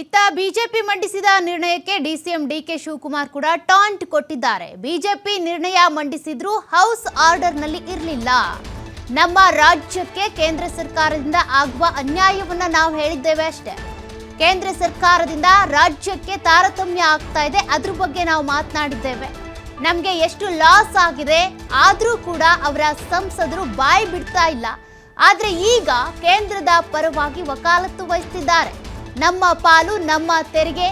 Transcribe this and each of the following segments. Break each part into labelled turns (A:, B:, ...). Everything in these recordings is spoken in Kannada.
A: ಇತ್ತ ಬಿಜೆಪಿ ಮಂಡಿಸಿದ ನಿರ್ಣಯಕ್ಕೆ ಡಿಸಿಎಂ ಡಿಕೆ ಶಿವಕುಮಾರ್ ಕೂಡ ಟಾಂಟ್ ಕೊಟ್ಟಿದ್ದಾರೆ. ಬಿಜೆಪಿ ನಿರ್ಣಯ ಮಂಡಿಸಿದ್ರೂ ಹೌಸ್ ಆರ್ಡರ್ನಲ್ಲಿ ಇರಲಿಲ್ಲ. ನಮ್ಮ ರಾಜ್ಯಕ್ಕೆ ಕೇಂದ್ರ ಸರ್ಕಾರದಿಂದ ಆಗುವ ಅನ್ಯಾಯವನ್ನ ನಾವು ಹೇಳಿದ್ದೇವೆ ಅಷ್ಟೇ. ಕೇಂದ್ರ ಸರ್ಕಾರದಿಂದ ರಾಜ್ಯಕ್ಕೆ ತಾರತಮ್ಯ ಆಗ್ತಾ ಇದೆ, ಅದ್ರ ಬಗ್ಗೆ ನಾವು ಮಾತನಾಡಿದ್ದೇವೆ. ನಮಗೆ ಎಷ್ಟು ಲಾಸ್ ಆಗಿದೆ, ಆದರೂ ಕೂಡ ಅವರ ಸಂಸದರು ಬಾಯಿ ಬಿಡ್ತಾ ಇಲ್ಲ. ಆದ್ರೆ ಈಗ ಕೇಂದ್ರದ ಪರವಾಗಿ ವಕಾಲತ್ತು ವಹಿಸ್ತಿದ್ದಾರೆ. ನಮ್ಮ ಪಾಲು, ನಮ್ಮ ತೆರಿಗೆ,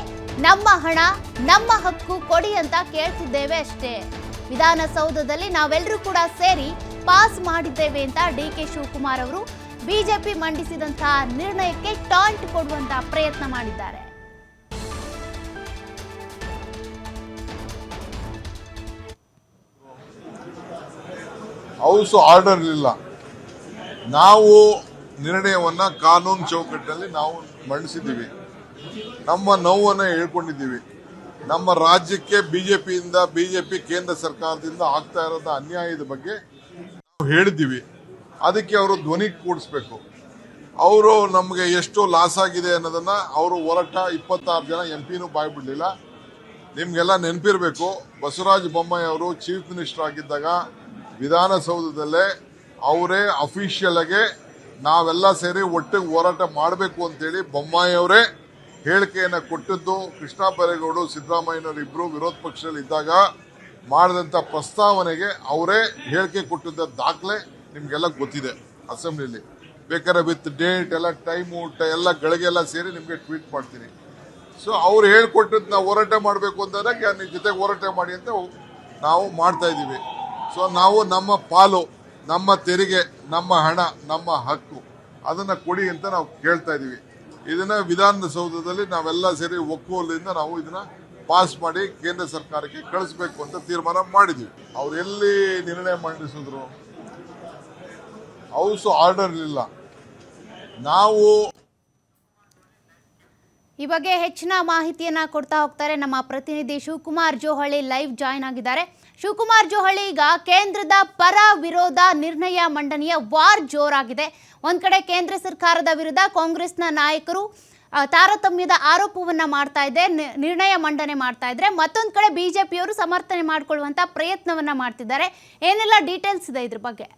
A: ನಮ್ಮ ಹಣ, ನಮ್ಮ ಹಕ್ಕು ಕೊಡಿ ಅಂತ ಕೇಳ್ತಿದ್ದೇವೆ ಅಷ್ಟೇ. ವಿಧಾನಸೌಧದಲ್ಲಿ ನಾವೆಲ್ಲರೂ ಕೂಡ ಸೇರಿ ಪಾಸ್ ಮಾಡಿದ್ದೇವೆ ಅಂತ ಡಿ ಕೆ ಶಿವಕುಮಾರ್ ಅವರು ಬಿಜೆಪಿ ಮಂಡಿಸಿದಂತಹ ನಿರ್ಣಯಕ್ಕೆ ಟಾಂಟ್ ಕೊಡುವಂತಹ ಪ್ರಯತ್ನ ಮಾಡಿದ್ದಾರೆ.
B: ಹೌಸ್ ಆರ್ಡರ್ ಇಲ್ಲ. ನಾವು ನಿರ್ಣಯವನ್ನ ಕಾನೂನು ಚೌಕಟ್ಟಿನಲ್ಲಿ ನಾವು ಮಂಡಿಸಿದ್ದೀವಿ. ನಮ್ಮ ನೋವನ್ನು ಹೇಳ್ಕೊಂಡಿದ್ದೀವಿ. ನಮ್ಮ ರಾಜ್ಯಕ್ಕೆ ಬಿಜೆಪಿಯಿಂದ, ಬಿಜೆಪಿ ಕೇಂದ್ರ ಸರ್ಕಾರದಿಂದ ಆಗ್ತಾ ಇರೋದ ಅನ್ಯಾಯದ ಬಗ್ಗೆ ನಾವು ಹೇಳಿದ್ದೀವಿ. ಅದಕ್ಕೆ ಅವರು ಧ್ವನಿ ಕೂಡಿಸ್ಬೇಕು. ಅವರು ನಮಗೆ ಎಷ್ಟು ಲಾಸ್ ಆಗಿದೆ ಅನ್ನೋದನ್ನ ಅವರು ಹೊರಟ ಇಪ್ಪತ್ತಾರು ಜನ ಎಂ ಪಿನೂ ಬಾಯ್ಬಿಡಲಿಲ್ಲ ನಿಮಗೆಲ್ಲ ನೆನಪಿರಬೇಕು, ಬಸವರಾಜ ಬೊಮ್ಮಾಯಿ ಅವರು ಚೀಫ್ ಮಿನಿಸ್ಟರ್ ಆಗಿದ್ದಾಗ ವಿಧಾನಸೌಧದಲ್ಲೇ ಅವರೇ ಅಫಿಷಿಯಲ್ ಆಗಿ ನಾವೆಲ್ಲ ಸೇರಿ ಒಟ್ಟಿಗೆ ಹೋರಾಟ ಮಾಡಬೇಕು ಅಂತೇಳಿ ಬೊಮ್ಮಾಯಿ ಅವರೇ ಹೇಳಿಕೆಯನ್ನು ಕೊಟ್ಟಿದ್ದು. ಕೃಷ್ಣ ಬೈರೇಗೌಡರು, ಸಿದ್ದರಾಮಯ್ಯನವರು ಇಬ್ರು ವಿರೋಧ ಪಕ್ಷದಲ್ಲಿ ಇದ್ದಾಗ ಮಾಡಿದಂತ ಪ್ರಸ್ತಾವನೆಗೆ ಅವರೇ ಹೇಳಿಕೆ ಕೊಟ್ಟಿದ್ದ ದಾಖಲೆ ನಿಮಗೆಲ್ಲ ಗೊತ್ತಿದೆ ಅಸೆಂಬ್ಲಿಲಿ ಬೇಕಾದ್ರೆ ವಿತ್ ಡೇಟ್ ಎಲ್ಲ ಟೈಮು ಎಲ್ಲ ಗಳಿಗೆಲ್ಲ ಸೇರಿ ನಿಮಗೆ ಟ್ವೀಟ್ ಮಾಡ್ತೀನಿ. ಸೊ ಅವ್ರು ಹೇಳ್ಕೊಟ್ಟಿದ್ದು ನಾವು ಹೋರಾಟ ಮಾಡಬೇಕು ಅಂತಂದ್ರೆ ನಿಮ್ಮ ಜೊತೆ ಹೋರಾಟ ಮಾಡಿ ಅಂತ ನಾವು ಮಾಡ್ತಾ ಇದ್ದೀವಿ. ಸೊ ನಾವು ನಮ್ಮ ಪಾಲು ನಮ್ಮ ತೆರಿಗೆ, ನಮ್ಮ ಹಣ, ನಮ್ಮ ಹಕ್ಕು. ಅದನ್ನ ಕೊಡಿ ಅಂತ ನಾವು ಕೇಳ್ತಾ ಇದೀವಿ. ಇದನ್ನ ವಿಧಾನಸೌಧದಲ್ಲಿ ನಾವೆಲ್ಲ ಸೇರಿ ಒಕ್ಕೂಲಿಂದ ನಾವು ಇದನ್ನ ಪಾಸ್ ಮಾಡಿ ಕೇಂದ್ರ ಸರ್ಕಾರಕ್ಕೆ ಕಳಿಸ್ಬೇಕು ಅಂತ ತೀರ್ಮಾನ ಮಾಡಿದ್ವಿ. ಅವ್ರು ಎಲ್ಲಿ ನಿರ್ಣಯ ಮಂಡಿಸಿದ್ರು? ಹೌಸ್ ಆರ್ಡರ್ ಇಲ್ಲ. ನಾವು
A: ಈ ಬಗ್ಗೆ ಹೆಚ್ಚಿನ ಮಾಹಿತಿಯನ್ನ ಕೊಡ್ತಾ ಹೋಗ್ತಾರೆ ನಮ್ಮ ಪ್ರತಿನಿಧಿ ಶಿವಕುಮಾರ್ ಜೋಹಳಿ ಲೈವ್ ಜಾಯ್ನ್ ಆಗಿದ್ದಾರೆ. ಶಿವಕುಮಾರ್ ಜೋಹಳಿ ಈಗ ಕೇಂದ್ರದ ಪರ ವಿರೋಧ ನಿರ್ಣಯ ಮಂಡನೆಯ ವಾರ್ ಜೋರಾಗಿದೆ. ಒಂದ್ ಕಡೆ ಕೇಂದ್ರ ಸರ್ಕಾರದ ವಿರುದ್ಧ ಕಾಂಗ್ರೆಸ್ನ ನಾಯಕರು ತಾರತಮ್ಯದ ಆರೋಪವನ್ನ ಮಾಡ್ತಾ ಇದೆ ನಿರ್ಣಯ ಮಂಡನೆ ಮಾಡ್ತಾ ಇದ್ರೆ, ಮತ್ತೊಂದು ಕಡೆ ಬಿಜೆಪಿಯವರು ಸಮರ್ಥನೆ ಮಾಡಿಕೊಳ್ಳುವಂತ ಪ್ರಯತ್ನವನ್ನ ಮಾಡ್ತಿದ್ದಾರೆ. ಏನೆಲ್ಲ ಡೀಟೇಲ್ಸ್ ಇದೆ ಇದ್ರ ಬಗ್ಗೆ?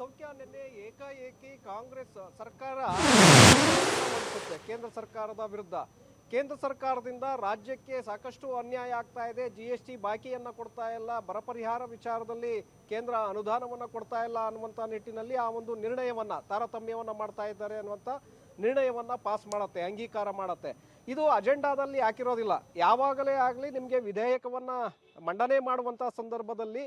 C: ಸೌಖ್ಯ ನಿನ್ನೆ ಏಕಾಏಕಿ ಕಾಂಗ್ರೆಸ್ ಸರ್ಕಾರ ಕೇಂದ್ರ ಸರ್ಕಾರದ ವಿರುದ್ಧ. ಕೇಂದ್ರ ಸರ್ಕಾರದಿಂದ ರಾಜ್ಯಕ್ಕೆ ಸಾಕಷ್ಟು ಅನ್ಯಾಯ ಆಗ್ತಾ ಇದೆ. ಜಿ ಎಸ್ ಟಿ ಬಾಕಿಯನ್ನ ಕೊಡ್ತಾ ಇಲ್ಲ. ಬರ ಪರಿಹಾರ ವಿಚಾರದಲ್ಲಿ ಕೇಂದ್ರ ಅನುದಾನವನ್ನ ಕೊಡ್ತಾ ಇಲ್ಲ ಅನ್ನುವಂತ ನಿಟ್ಟಿನಲ್ಲಿ ಆ ಒಂದು ನಿರ್ಣಯವನ್ನ, ತಾರತಮ್ಯವನ್ನ ಮಾಡ್ತಾ ಇದ್ದಾರೆ ಅನ್ನುವಂತ ನಿರ್ಣಯವನ್ನ ಪಾಸ್ ಮಾಡತ್ತೆ, ಅಂಗೀಕಾರ ಮಾಡತ್ತೆ. ಇದು ಅಜೆಂಡಾದಲ್ಲಿ ಹಾಕಿರೋದಿಲ್ಲ. ಯಾವಾಗಲೇ ಆಗಲಿ ನಿಮಗೆ ವಿಧೇಯಕವನ್ನು ಮಂಡನೆ ಮಾಡುವಂಥ ಸಂದರ್ಭದಲ್ಲಿ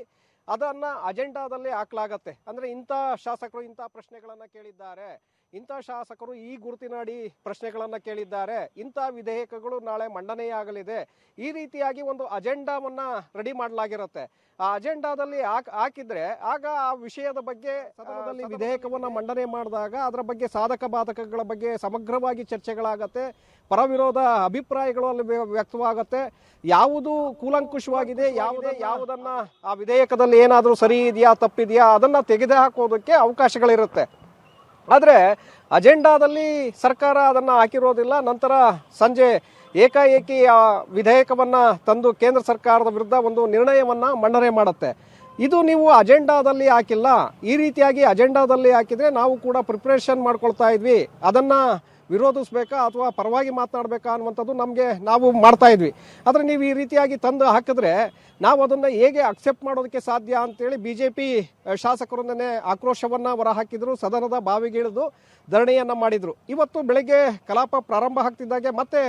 C: ಅದನ್ನು ಅಜೆಂಡಾದಲ್ಲಿ ಹಾಕಲಾಗತ್ತೆ. ಅಂದರೆ ಇಂಥ ಶಾಸಕರು ಇಂಥ ಪ್ರಶ್ನೆಗಳನ್ನು ಕೇಳಿದ್ದಾರೆ. ಇಂಥ ಶಾಸಕರು ಈ ಗುರುತಿನಾಡಿ ಪ್ರಶ್ನೆಗಳನ್ನು ಕೇಳಿದ್ದಾರೆ. ಇಂಥ ವಿಧೇಯಕಗಳು ನಾಳೆ ಮಂಡನೆಯಾಗಲಿದೆ ಈ ರೀತಿಯಾಗಿ ಒಂದು ಅಜೆಂಡಾವನ್ನ ರೆಡಿ ಮಾಡಲಾಗಿರುತ್ತೆ. ಆ ಅಜೆಂಡಾದಲ್ಲಿ ಹಾಕ್ ಹಾಕಿದ್ರೆ ಆಗ ಆ ವಿಷಯದ ಬಗ್ಗೆ ಸದನದಲ್ಲಿ ವಿಧೇಯಕವನ್ನು ಮಂಡನೆ ಮಾಡಿದಾಗ ಅದರ ಬಗ್ಗೆ ಸಾಧಕ ಬಾಧಕಗಳ ಬಗ್ಗೆ ಸಮಗ್ರವಾಗಿ ಚರ್ಚೆಗಳಾಗತ್ತೆ. ಪರವಿರೋಧ ಅಭಿಪ್ರಾಯಗಳು ಅಲ್ಲಿ ವ್ಯ- ವ್ಯಕ್ತವಾಗತ್ತೆ. ಯಾವುದು ಕೂಲಂಕುಷವಾಗಿದೆ ಯಾವುದೇ ಯಾವುದನ್ನ ಆ ವಿಧೇಯಕದಲ್ಲಿ ಏನಾದರೂ ಸರಿ ಇದೆಯಾ ತಪ್ಪಿದೆಯಾ ಅದನ್ನ ತೆಗೆದು ಹಾಕೋದಕ್ಕೆ ಅವಕಾಶಗಳಿರುತ್ತೆ. ಆದರೆ ಅಜೆಂಡಾದಲ್ಲಿ ಸರ್ಕಾರ ಅದನ್ನು ಹಾಕಿರೋದಿಲ್ಲ. ನಂತರ ಸಂಜೆ ಏಕಾಏಕಿ ಆ ವಿಧೇಯಕವನ್ನು ತಂದು ಕೇಂದ್ರ ಸರ್ಕಾರದ ವಿರುದ್ಧ ಒಂದು ನಿರ್ಣಯವನ್ನು ಮಂಡನೆ ಮಾಡುತ್ತೆ. ಇದು ನೀವು ಅಜೆಂಡಾದಲ್ಲಿ ಹಾಕಿಲ್ಲ. ಈ ರೀತಿಯಾಗಿ ಅಜೆಂಡಾದಲ್ಲಿ ಹಾಕಿದರೆ ನಾವು ಕೂಡ ಪ್ರಿಪ್ರೇಷನ್ ಮಾಡ್ಕೊಳ್ತಾ ಇದ್ವಿ. ಅದನ್ನ ವಿರೋಧಿಸ್ಬೇಕಾ ಅಥವಾ ಪರವಾಗಿ ಮಾತನಾಡಬೇಕಾ ಅನ್ನುವಂಥದ್ದು ನಮಗೆ ನಾವು ಮಾಡ್ತಾ ಇದ್ವಿ. ಆದರೆ ನೀವು ಈ ರೀತಿಯಾಗಿ ತಂದು ಹಾಕಿದ್ರೆ ನಾವು ಅದನ್ನು ಹೇಗೆ ಅಕ್ಸೆಪ್ಟ್ ಮಾಡೋದಕ್ಕೆ ಸಾಧ್ಯ ಅಂತೇಳಿ ಬಿ ಜೆ ಪಿ ಶಾಸಕರೊಂದನೆ ಆಕ್ರೋಶವನ್ನು ಹೊರಹಾಕಿದ್ರು, ಸದನದ ಬಾವಿಗಿಳಿದು ಧರಣಿಯನ್ನು ಮಾಡಿದರು. ಇವತ್ತು ಬೆಳಗ್ಗೆ ಕಲಾಪ ಪ್ರಾರಂಭ ಆಗ್ತಿದ್ದಾಗೆ ಮತ್ತೆ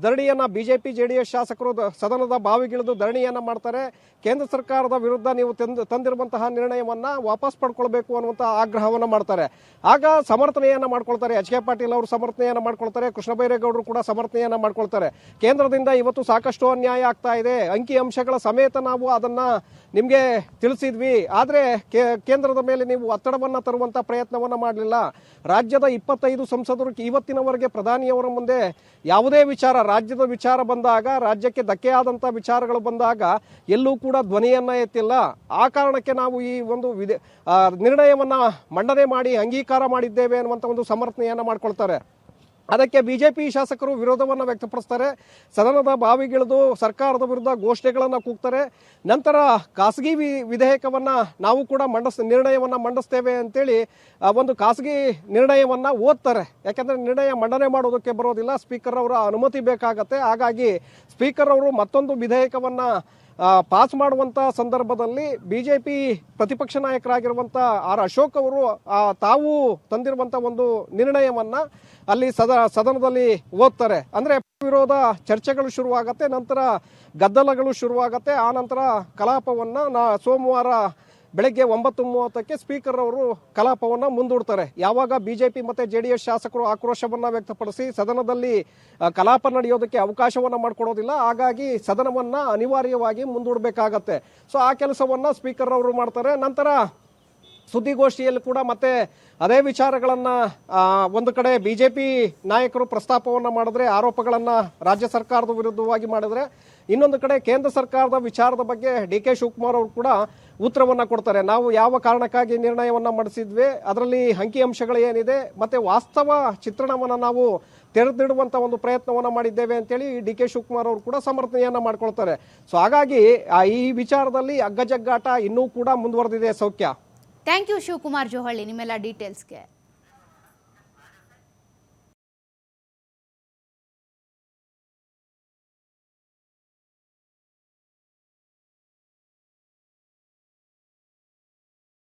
C: ಧರಣಿಯನ್ನ ಬಿಜೆಪಿ, ಜೆಡಿಎಸ್ ಶಾಸಕರು ಸದನದ ಬಾವಿಗಿಳಿದು ಧರಣಿಯನ್ನ ಮಾಡ್ತಾರೆ. ಕೇಂದ್ರ ಸರ್ಕಾರದ ವಿರುದ್ಧ ನೀವು ತಂದು ತಂದಿರುವಂತಹ ನಿರ್ಣಯವನ್ನ ವಾಪಸ್ ಪಡ್ಕೊಳ್ಬೇಕು ಅನ್ನುವಂತ ಆಗ್ರಹವನ್ನ ಮಾಡ್ತಾರೆ. ಆಗ ಸಮರ್ಥನೆಯನ್ನ ಮಾಡ್ಕೊಳ್ತಾರೆ. ಎಚ್ ಕೆ ಪಾಟೀಲ್ ಅವರು ಸಮರ್ಥನೆಯನ್ನ ಮಾಡ್ಕೊಳ್ತಾರೆ. ಕೃಷ್ಣ ಬೈರೇಗೌಡರು ಕೂಡ ಸಮರ್ಥನೆಯನ್ನ ಮಾಡ್ಕೊಳ್ತಾರೆ. ಕೇಂದ್ರದಿಂದ ಇವತ್ತು ಸಾಕಷ್ಟು ಅನ್ಯಾಯ ಆಗ್ತಾ ಇದೆ. ಅಂಕಿ ಅಂಶಗಳ ಸಮೇತ ನಾವು ಅದನ್ನ ನಿಮಗೆ ತಿಳಿಸಿದ್ವಿ. ಆದರೆ ಕೇಂದ್ರದ ಮೇಲೆ ನೀವು ಒತ್ತಡವನ್ನು ತರುವಂತ ಪ್ರಯತ್ನವನ್ನ ಮಾಡಲಿಲ್ಲ. ರಾಜ್ಯದ ಇಪ್ಪತ್ತೈದು ಸಂಸದರು ಇವತ್ತಿನವರೆಗೆ ಪ್ರಧಾನಿಯವರ ಮುಂದೆ ಯಾವುದೇ ವಿಚಾರ ರಾಜ್ಯದ ವಿಚಾರ ಬಂದಾಗ ರಾಜ್ಯಕ್ಕೆ ಧಕ್ಕೆಯಾದಂಥ ವಿಚಾರಗಳು ಬಂದಾಗ ಎಲ್ಲೂ ಕೂಡ ಧ್ವನಿಯನ್ನ ಎತ್ತಿಲ್ಲ. ಆ ಕಾರಣಕ್ಕೆ ನಾವು ಈ ಒಂದು ಆ, ನಿರ್ಣಯವನ್ನ ಮಂಡನೆ ಮಾಡಿ ಅಂಗೀಕಾರ ಮಾಡಿದ್ದೇವೆ ಅನ್ನುವಂಥ ಒಂದು ಸಮರ್ಥನೆಯನ್ನು ಮಾಡ್ಕೊಳ್ತಾರೆ. ಅದಕ್ಕೆ ಬಿಜೆಪಿ ಶಾಸಕರು ವಿರೋಧವನ್ನು ವ್ಯಕ್ತಪಡಿಸ್ತಾರೆ. ಸದನದ ಬಾವಿಗಿಳಿದು ಸರ್ಕಾರದ ವಿರುದ್ಧ ಘೋಷಣೆಗಳನ್ನು ಕೂಗ್ತಾರೆ. ನಂತರ ಖಾಸಗಿ ವಿ, ವಿಧೇಯಕವನ್ನು ನಾವು ಕೂಡ ಮಂಡಿಸ್, ನಿರ್ಣಯವನ್ನು ಮಂಡಿಸ್ತೇವೆ ಅಂತೇಳಿ ಒಂದು ಖಾಸಗಿ ನಿರ್ಣಯವನ್ನು ಓದ್ತಾರೆ. ಯಾಕೆಂದರೆ ನಿರ್ಣಯ ಮಂಡನೆ ಮಾಡೋದಕ್ಕೆ ಬರೋದಿಲ್ಲ. ಸ್ಪೀಕರ್ ಅವರ ಅನುಮತಿ ಬೇಕಾಗತ್ತೆ. ಹಾಗಾಗಿ ಸ್ಪೀಕರ್ ಅವರು ಮತ್ತೊಂದು ವಿಧೇಯಕವನ್ನ ಪಾಸ್ ಮಾಡುವಂತ ಸಂದರ್ಭದಲ್ಲಿ ಬಿಜೆಪಿ ಪ್ರತಿಪಕ್ಷ ನಾಯಕರಾಗಿರುವಂತ ಆರ್ ಅಶೋಕ್ ಅವರು ತಾವು ತಂದಿರುವಂತ ಒಂದು ನಿರ್ಣಯವನ್ನ ಅಲ್ಲಿ ಸದ, ಸದನದಲ್ಲಿ ಓದ್ತಾರೆ. ಅಂದ್ರೆ ವಿರೋಧ ಚರ್ಚೆಗಳು ಶುರುವಾಗತ್ತೆ, ನಂತರ ಗದ್ದಲಗಳು ಶುರುವಾಗತ್ತೆ, ಆ ನಂತರ ಕಲಾಪವನ್ನ ನಾ, ಸೋಮವಾರ ಬೆಳಗ್ಗೆ ಒಂಬತ್ತು ಮೂವತ್ತಕ್ಕೆ ಸ್ಪೀಕರ್ ಅವರು ಕಲಾಪವನ್ನು ಮುಂದೂಡ್ತಾರೆ. ಯಾವಾಗ ಬಿಜೆಪಿ ಮತ್ತೆ ಜೆಡಿಎಸ್ ಶಾಸಕರು ಆಕ್ರೋಶವನ್ನ ವ್ಯಕ್ತಪಡಿಸಿ ಸದನದಲ್ಲಿ ಕಲಾಪ ನಡೆಯೋದಕ್ಕೆ ಅವಕಾಶವನ್ನ ಮಾಡಿಕೊಡೋದಿಲ್ಲ, ಹಾಗಾಗಿ ಸದನವನ್ನ ಅನಿವಾರ್ಯವಾಗಿ ಮುಂದೂಡಬೇಕಾಗತ್ತೆ. ಸೊ ಆ ಕೆಲಸವನ್ನ ಸ್ಪೀಕರ್ ಅವರು ಮಾಡ್ತಾರೆ. ನಂತರ ಸುದ್ದಿಗೋಷ್ಠಿಯಲ್ಲಿ ಕೂಡ ಮತ್ತೆ ಅದೇ ವಿಚಾರಗಳನ್ನ ಒಂದು ಕಡೆ ಬಿಜೆಪಿ ನಾಯಕರು ಪ್ರಸ್ತಾಪವನ್ನು ಮಾಡಿದ್ರೆ, ಆರೋಪಗಳನ್ನ ರಾಜ್ಯ ಸರ್ಕಾರದ ವಿರುದ್ಧವಾಗಿ ಮಾಡಿದ್ರೆ, ಇನ್ನೊಂದು ಕಡೆ ಕೇಂದ್ರ ಸರ್ಕಾರದ ವಿಚಾರದ ಬಗ್ಗೆ ಡಿ ಕೆ ಶಿವಕುಮಾರ್ ಅವರು ಕೂಡ ಉತ್ತರವನ್ನ ಕೊಡ್ತಾರೆ. ನಾವು ಯಾವ ಕಾರಣಕ್ಕಾಗಿ ನಿರ್ಣಯವನ್ನ ಮಾಡಿಸಿದ್ವಿ, ಅದರಲ್ಲಿ ಅಂಕಿಅಂಶಗಳು ಏನಿದೆ, ಮತ್ತೆ ವಾಸ್ತವ ಚಿತ್ರಣವನ್ನ ನಾವು ತೆರೆದಿಡುವಂತ ಒಂದು ಪ್ರಯತ್ನವನ್ನ ಮಾಡಿದ್ದೇವೆ ಅಂತೇಳಿ ಡಿ ಕೆ ಶಿವಕುಮಾರ್ ಅವರು ಕೂಡ ಸಮರ್ಥನೆಯನ್ನ ಮಾಡ್ಕೊಳ್ತಾರೆ. ಸೊ, ಹಾಗಾಗಿ ಈ ವಿಚಾರದಲ್ಲಿ ಅಗ್ಗಜಗ್ಗಾಟ ಇನ್ನೂ ಕೂಡ ಮುಂದುವರೆದಿದೆ ಸೌಖ್ಯ.
A: ಥ್ಯಾಂಕ್ ಯು ಶಿವಕುಮಾರ್ ಜೋಹಳ್ಳಿ ನಿಮ್ಮೆಲ್ಲ ಡೀಟೇಲ್ಸ್ಗೆ